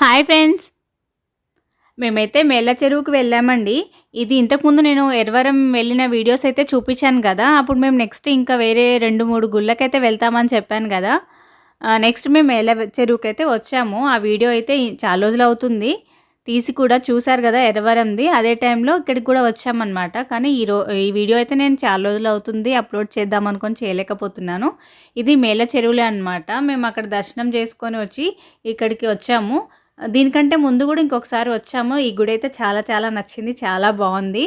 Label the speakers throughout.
Speaker 1: Hi friends. మేమైతే మేళ్ళ చెరువుకు వెళ్ళామండి. ఇది ఇంతకుముందు నేను ఎర్వరం వెళ్ళిన వీడియోస్ అయితే చూపించాను కదా. అప్పుడు మేము నెక్స్ట్ ఇంకా వేరే రెండు మూడు గుళ్ళకైతే వెళ్తామని చెప్పాను కదా. నెక్స్ట్ మేము మేళ్ళ చెరువుకి అయితే వచ్చాము. ఆ వీడియో అయితే చాలా రోజులు అవుతుంది. తీసి కూడా చూశారు కదా ఎర్రవరంది. అదే టైంలో ఇక్కడికి కూడా వచ్చామన్నమాట. కానీ ఈ రో ఈ వీడియో అయితే నేను చాలా రోజులు అవుతుంది అప్లోడ్ చేద్దాం అనుకొని చేయలేకపోతున్నాను. ఇది మేళ చెరువులే అనమాట మేము అక్కడ దర్శనం చేసుకొని వచ్చి ఇక్కడికి వచ్చాము. దీనికంటే ముందు కూడా ఇంకొకసారి వచ్చాము. ఈ గుడి అయితే చాలా చాలా నచ్చింది చాలా బాగుంది.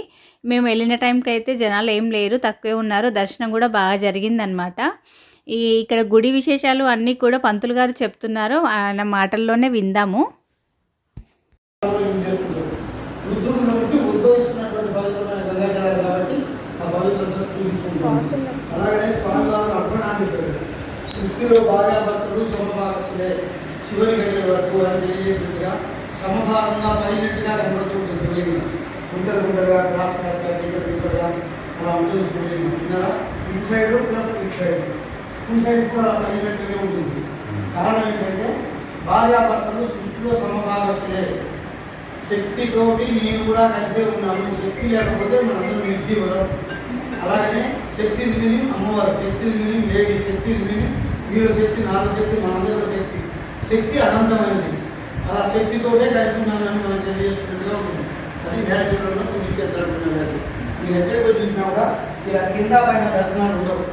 Speaker 1: మేము వెళ్ళిన టైంకి అయితే జనాలు ఏం లేరు తక్కువే ఉన్నారు. దర్శనం కూడా బాగా జరిగిందనమాట ఈ ఇక్కడ గుడి విశేషాలు అన్నీ కూడా పంతులు గారు చెప్తున్నారు. ఆయన మాటల్లోనే విందాము.
Speaker 2: అలాగనే స్వామివారు అర్పణాన్ని సృష్టిలో భార్యాభర్తలు సమభాగస్తులే. చివరి గడియ వరకు అని తెలియజేసినట్టుగా సమభాగంగా పడినట్టుగా కనబడుతుంటుంది శివలింగం గుంటలు గుంటలుగా క్రాస్ క్రాస్గా టీకర్ టీకర్గా అలా ఉంటుంది శివలింగం విన్నారా? ఇటు సైడ్ ప్లస్ ఇటు సైడ్ టూ సైడ్స్ కూడా అలా ఉంటుంది. కారణం ఏంటంటే భార్యాభర్తలు సృష్టిలో సమభాగస్తులే. శక్తితోటి నేను కూడా కలిసే ఉన్నాను. శక్తి లేకపోతే మనందరం నిర్జీవులం. అలాగనే శక్తిని విని అమ్మవారు శక్తిని విని లేడి శక్తిని విని వీళ్ళ శక్తి నాలుగు శక్తి మనందరి శక్తి. శక్తి అనంతమైనది. అలా శక్తితోటే కలిసి ఉన్నానని మనం తెలియజేస్తున్నట్టుగా ఉంటుంది అది నేరచూడంలో కొన్ని చేతులు మీరు ఎక్కడికి చూసినా కూడా ఇలా కింద పైన రత్నాలు ఉండవు.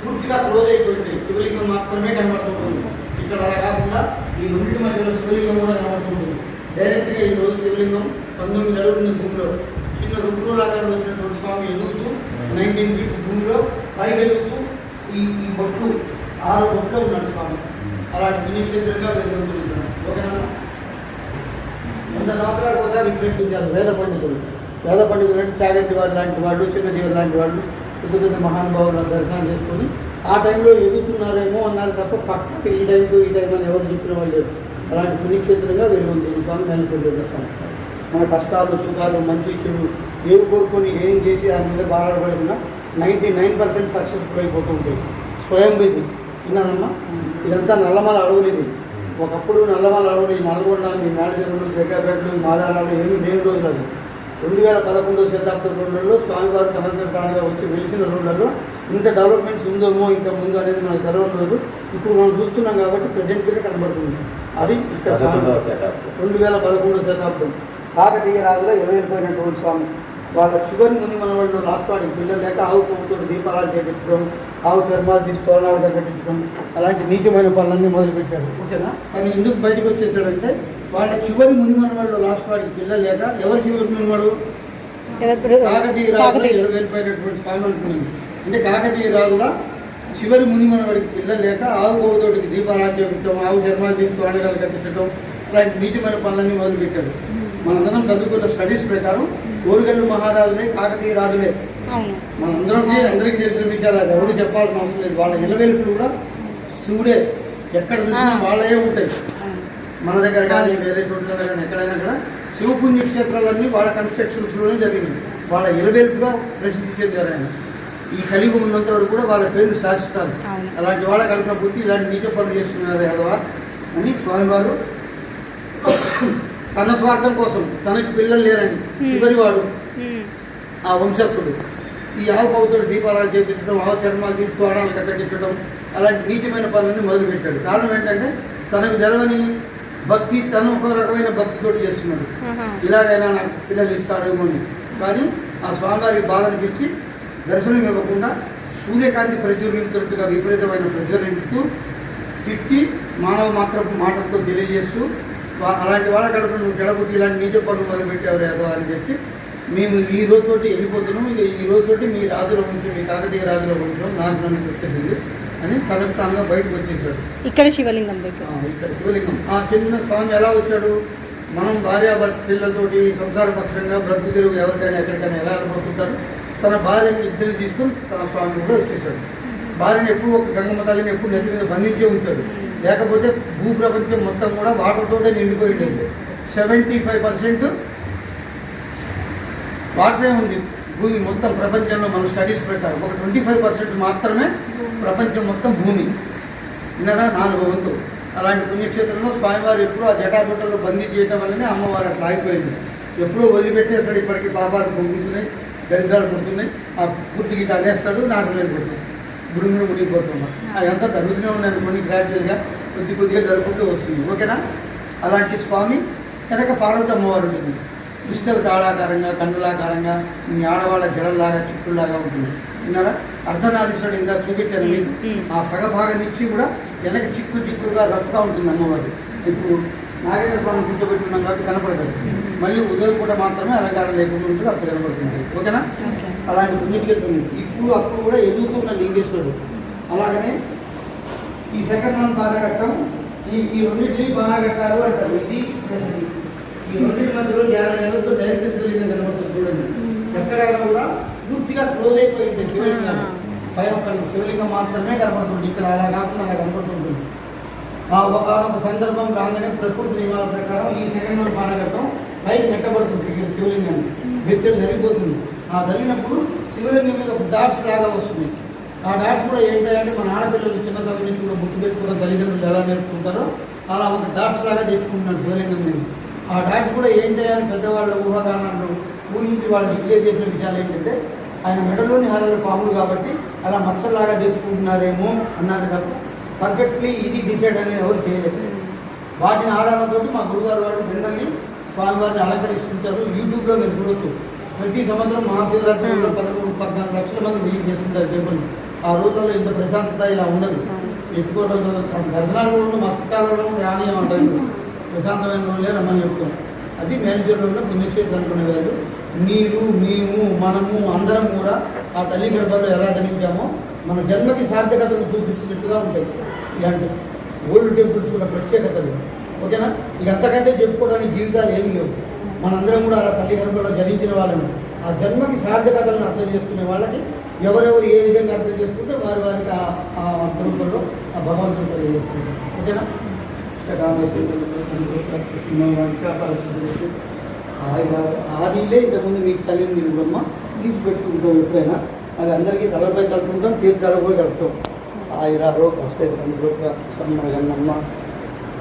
Speaker 2: పూర్తిగా క్లోజ్ అయిపోయింది శివలింగం మాత్రమే కనబడుతుంటుంది ఇక్కడ అలా కాకుండా ఈ రెండు మధ్యలో శివలింగం కూడా కనబడుతుంటుంది డైరెక్ట్గా ఈరోజు శివలింగం పంతొమ్మిది అడుగుతుంది భూమిలో. చిన్న రుద్రులాగా వచ్చినటువంటి స్వామి ఎదుగుతూ నైన్టీన్ ఫీట్ భూమిలో పైకి ఎదుగుతూ ఈ ఈ బొట్లు ఆరు బొట్లు ఉన్నాడు స్వామి. అలాంటి పుణ్యక్షేత్రంగా వెలుగుతుంది ఓకేనా? వంద సంవత్సరాలకు ఒకసారి రిపీట్ వేద పండితులు. వేద పండితులు అంటే చాగంటి వారు లాంటి వాళ్ళు చిన్నదేవుడు లాంటి వాళ్ళు పెద్ద పెద్ద మహానుభావులు దర్శనం చేసుకొని ఆ టైంలో ఎదుగుతున్నారేమో అన్నారు తప్ప పక్కకి ఈ టైంకు ఈ టైం అని ఎవరు చెప్పిన వాళ్ళు అలాంటి పుణ్యక్షేత్రంగా వెలుగుతుంది స్వామి నెలకొంటున్న స్వామి. మన కష్టాలు సుఖాలు మంచి చెడు ఏవి కోరుకొని ఏం చేసి దాని మీద బాధపడకుండా నైంటీ నైన్ పర్సెంట్ సక్సెస్ఫుల్ అయిపోతూ ఉంటాయి. స్వయం విధి విన్నానమ్మా ఇదంతా నల్లమల అడవులు ఒకప్పుడు నల్లమల అడవులు ఈ నల్గొండ మీ మేడచెరువులు జగ్గాపేటలు మాదారాలు ఏమి లేని రోజులు రెండు వేల పదకొండో శతాబ్దం రోజులలో స్వామివారి తనంతర తానుగా వచ్చి వెలిసిన రోజులలో ఇంత డెవలప్మెంట్స్ ఉందేమో ఇంత ముందు అనేది మనకు తెలవని రోజు ఇప్పుడు మనం చూస్తున్నాం కాబట్టి ప్రజెంట్గా కనబడుతుంది. అది ఇక్కడ. రెండు వేల పదకొండో శతాబ్దం. కాకతీయ రాజులో ఎలవేలిపోయినటువంటి స్వామి. వాళ్ళ షుగర్ ముందు మన వాళ్ళు వాడికి పిల్లలు లేక ఆవు కొమ్ముతో దీపాలు చేపించడం ఆవు చర్మాలు తీసి తోరణాలుగా కట్టించడం అలాంటి నీచమైన పనులన్నీ మొదలుపెట్టాడు ఓకేనా? కానీ ఎందుకు బయటకు వచ్చేసాడంటే వాళ్ళ చివరి ముందు మన వాళ్ళు లాస్ట్ వాడికి పిల్లలు లేక ఎవరు చివరి మనవాడు కాకతీయ రాజులో ఎలవేలిపోయినటువంటి స్వామి అనుకున్నాను. అంటే కాకతీయ రాజుల చివరి ముని మనవాడికి పిల్లలు లేక ఆవు గోవుతోటికి దీపారాలు చేపించడం ఆవు చర్మాలు తీసి తోరణాలు కట్టించడం అలాంటి నీతిమైన పనులన్నీ మొదలుపెట్టాడు. మనందరం చదువుకున్న స్టడీస్ ప్రకారం ఓరుగల్లు మహారాజులే కాకతీయ రాజులే.
Speaker 1: అవును.
Speaker 2: మనందరికీ అందరికీ తెలిసిన విషయాలు అది. ఎవరు చెప్పాల్సిన అవసరం లేదు. వాళ్ళ ఇలవేలుపులు కూడా శివుడే. ఎక్కడ చూసినా. వాళ్ళే ఉంటాయి. మన దగ్గర కానీ వేరే చోట్ల దగ్గర కానీ ఎక్కడైనా కూడా శివపుణ్య క్షేత్రాలన్నీ వాళ్ళ కన్స్ట్రక్షన్స్లోనే జరిగింది వాళ్ళ ఇలవేల్పుగా ప్రసిద్ధి చెందారు ఆయన. ఈ కలియుగం ఉన్నంత వరకు కూడా వాళ్ళ పేర్లు శాశ్వతాలు. అలాంటి వాళ్ళ కడుపున పుట్టి ఇలాంటి నీచ పనులు చేస్తున్నారు యాదవ అని స్వామివారు తన స్వార్థం కోసం తనకి పిల్లలు లేరని. చివరి వాడు
Speaker 1: ఉమ్.
Speaker 2: ఆ వంశస్థుడు ఈ ఆవు పౌతుడు దీపారాలు చేపించడం ఆవు చర్మాలు తీసి తోరణాలు కట్టించడం అలాంటి నీచమైన పనులన్నీ మొదలుపెట్టాడు కారణం ఏంటంటే తనకు తెలవని భక్తి తను ఒక రకమైన భక్తితోటి చేస్తున్నాడు. ఇలాగైనా నాకు పిల్లలు ఇస్తాడేమో అని కానీ ఆ స్వామివారికి బాధ అనిపించి దర్శనం ఇవ్వకుండా సూర్యకాంతి ప్రజ్వలితున్నట్టుగా విపరీతమైన ప్రజ్వలించుతూ తిట్టి మానవ మాత్రం మాటలతో తెలియజేస్తూ అలాంటి వాళ్ళ కడుపు నువ్వు చెడగొట్టి ఇలాంటి నీచ పనులు మొదలుపెట్టావు ఏదో అని చెప్పి మేము ఈ రోజుతోటి వెళ్ళిపోతున్నాం. ఇక ఈ రోజుతోటి మీ రాజుల వంశం మీ కాకతీయ రాజుల వంశం నాశనానికి వచ్చేసింది అని తనకు తానుగా బయటకు వచ్చేసాడు.
Speaker 1: ఇక్కడ శివలింగం
Speaker 2: ఇక్కడ శివలింగం. ఆ చిన్న స్వామి ఎలా వచ్చాడు? మనం భార్య భర్త పిల్లలతోటి సంసార పక్షంగా బ్రతుకు తిరుగు ఎవరికైనా ఎక్కడికైనా ఎలా వెళ్ళిపోతుంటారు తన భార్యని ఇద్దరిని తీసుకుని తన స్వామి కూడా వచ్చేసాడు. భార్యని ఎప్పుడు ఒక గంగమ్మ తల్లిని ఎప్పుడు నెత్తి మీద బంధించే ఉంటాడు. లేకపోతే భూ ప్రపంచం మొత్తం కూడా వాటర్తోటే నిండిపోయి ఉండేది. సెవెంటీ ఫైవ్ పర్సెంట్ వాటరే ఉంది. భూమి మొత్తం ప్రపంచంలో మన స్టడీస్ ప్రకారం ఒక ట్వంటీ ఫైవ్ పర్సెంట్ మాత్రమే ప్రపంచం మొత్తం భూమి. విన్నారా? నాలుగు వంతు. అలాంటి పుణ్యక్షేత్రంలో స్వామివారు ఎప్పుడూ ఆ జటాజుటలో బందీ చేయటం వల్లనే అమ్మవారు అట్లా ఆగిపోయింది. ఎప్పుడో వదిలిపెట్టేస్తాడు ఇప్పటికీ పాపాలు పొంగుతున్నాయి దరిద్రాలు పుడుతున్నాయి. ఆ పూర్తికి అనేస్తాడు నాకు వెళ్ళిపోతుంది గుడుగుడు మునిగిపోతున్నాం అదంతా జరుగుతూనే ఉన్నాయి అనుకోండి గ్రాడ్యువల్గా కొద్ది కొద్దిగా జరుపుకుంటూ వస్తుంది. ఓకేనా? అలాంటి స్వామి వెనక పార్వతి అమ్మవారు ఉంటుంది. క్రిస్టల్ తాళాకారంగా కండలాకారంగా మీ ఆడవాళ్ళ జడల్లాగా చుట్టులాగా ఉంటుంది. విన్నారా? అర్ధనారీశ్వరుడు ఇందా చూపెట్టాను మీకు ఆ సగభాగం నుంచి కూడా వెనక చిక్కు చిక్కులుగా రఫ్గా ఉంటుంది అమ్మవారు. ఇప్పుడు నాగేంద్ర స్వామి కూర్చోబెట్టున్నాం కాబట్టి కనపడదు. మళ్ళీ ఉదయం పూట మాత్రమే అలంకారం లేకుండా ఉంటుంది అప్పుడు కనపడుతుంది. ఓకేనా? అలాంటి పుణ్యక్షేత్రం. ఇప్పుడు అప్పుడు కూడా ఎదుగుతున్న లింగేశ్వరుడు అలాగనే ఈ సెకండ్ వన్ బాగా కట్టం ఈ ఈ రెండింటిని బాగా కట్టారు అంటారు. ఇది. ఈ రెండింటి మధ్యలో యాభై నెలలతో డైరెక్ట్ కనబడుతుంది చూడండి. ఎక్కడైనా కూడా పూర్తిగా క్లోజ్ అయిపోయి ఉంటుంది శివలింగం. పైన ఒక శివలింగం మాత్రమే కనబడుతుంది. ఇక్కడ అలా కాకుండా అలా కనబడుతుంటుంది ఆ ఒకనొక సందర్భం రాగానే ప్రకృతి నియమాల ప్రకారం ఈ సెకండ్ వన్ పానగట్టం బయట నెట్టబడుతుంది శివ- శివలింగం వ్యక్తులు జరిగిపోతుంది ఆ తగిలినప్పుడు శివలింగం మీద ఒక డాట్స్ లాగా వస్తుంది. ఆ డాట్స్ కూడా ఏంటంటే మన ఆడపిల్లలు చిన్నతనం నుంచి కూడా గుర్తు పెట్టుకున్న తల్లిదండ్రులు ఎలా నేర్పుకుంటారో అలా ఒక డాట్స్ లాగా తెచ్చుకుంటున్నాను శివలింగం మీద. ఆ డాట్స్ కూడా ఏంటని పెద్దవాళ్ళ ఊహాగానాలు ఊహించి వాళ్ళు డిక్లేర్ చేసిన విషయాలు ఏంటంటే ఆయన మెడలోని హారాలు పాములు కాబట్టి అలా మచ్చల్లాగా తెచ్చుకుంటున్నారేమో అన్నారు తప్ప పర్ఫెక్ట్లీ ఇది డిసైడ్ అనేది ఎవరు చేయలేదు. వాటిని ఆధారంతో మా గురుగారు వాళ్ళు మిమ్మల్ని స్వామివారిని అలంకరిస్తుంటారు. యూట్యూబ్లో మీరు చూడొచ్చు. ప్రతి సంవత్సరం మహాశివరాత్రి పదకొండు పదమూడు పద్నాలుగు లక్షల మంది విజిట్ చేస్తుంటారు టెంపుల్ ఆ రోజుల్లో ఇంత ప్రశాంతత ఇలా ఉండదు. ఎత్తుకోవడం దర్శనాలు కూడా ఉండవు, మా అంటారు. ప్రశాంతమైన రోజులే రమ్మని చెప్తాం అది మేనేజర్లో ఉన్న పుణ్యక్షేత్రం అనుకునే వాళ్ళు. మీరు మేము మనము అందరం కూడా ఆ తల్లి గర్భాలు ఎలా జనించామో మన జన్మకి సార్థకతను చూపిస్తున్నట్టుగా ఉంటాయి. ఇలాంటి ఓల్డ్ టెంపుల్స్ కూడా ప్రత్యేకతలు. ఓకేనా? ఇక అంతకంటే చెప్పుకోవడానికి జీవితాలు ఏమి లేవు. మనందరం కూడా అలా తల్లి జరిగిన జనించిన వాళ్ళము ఆ జన్మకి సాధ్యతలను అర్థం చేసుకునే వాళ్ళకి ఎవరెవరు ఏ విధంగా అర్థం చేసుకుంటే వారి వారికి ఆ ఆ ఆ భగవంతుడు తెలియజేస్తున్నారు ఓకేనా? ఆదిలే ఇంతకుముందు మీకు తల్లిని బ్రహ్మ తీసి పెట్టుకుంటాం ఎప్పుడైనా. అది అందరికీ తలపై కలుపుకుంటాం తీర్థాలు కూడా కలుపుతాం ఆయురారో సమ్మ సమ్మగన్నమ్మ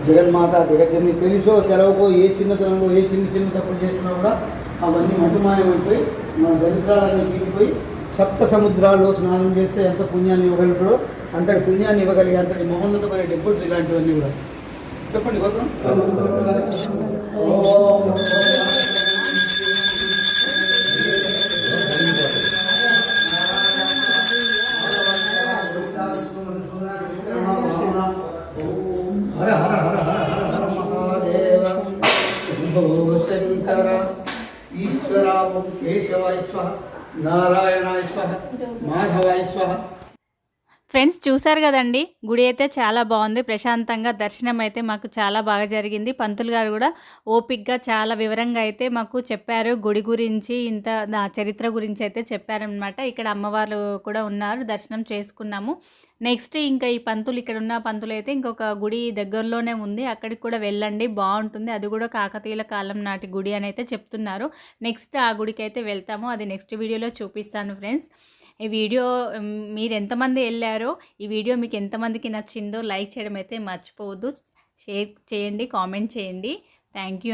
Speaker 2: జగన్మాత జగజ్జని తెలుసో తెలవకో ఏ చిన్నతనంలో ఏ చిన్న చిన్న తప్పులు చేసినా కూడా అవన్నీ మటుమాయమైపోయి మన దరిద్రాలన్నీ తీరిపోయి సప్త సముద్రాల్లో స్నానం చేస్తే ఎంత పుణ్యాన్ని ఇవ్వగలుగుతారో అంతటి పుణ్యాన్ని ఇవ్వగలిగే అంతటి మహోన్నతమైన టెంపుల్స్ ఇలాంటివన్నీ కూడా. చెప్పండి గోత్రం ईश्वरा केशवाय स्व नारायणाय स्व माधवाय स्व
Speaker 1: ఫ్రెండ్స్ చూశారు కదండి? గుడి అయితే చాలా బాగుంది. ప్రశాంతంగా దర్శనం అయితే మాకు చాలా బాగా జరిగింది. పంతులు గారు కూడా ఓపిక్గా చాలా వివరంగా అయితే మాకు చెప్పారు. గుడి గురించి ఇంత చరిత్ర గురించి అయితే చెప్పారనమాట ఇక్కడ అమ్మవారు కూడా ఉన్నారు. దర్శనం చేసుకున్నాము. నెక్స్ట్ ఇంకా ఈ పంతులు ఇక్కడ ఉన్న పంతులు అయితే ఇంకొక గుడి దగ్గరలోనే ఉంది. అక్కడికి కూడా వెళ్ళండి. బాగుంటుంది. అది కూడా కాకతీయుల కాలం నాటి గుడి అని అయితే చెప్తున్నారు. నెక్స్ట్ ఆ గుడికి అయితే వెళ్తాము. అది నెక్స్ట్ వీడియోలో చూపిస్తాను ఫ్రెండ్స్. ఈ వీడియో మీరు ఎంతమంది వెళ్ళారో ఈ వీడియో మీకు ఎంతమందికి నచ్చిందో లైక్ చేయడం అయితే మర్చిపోవద్దు. షేర్ చేయండి కామెంట్ చేయండి. Thank you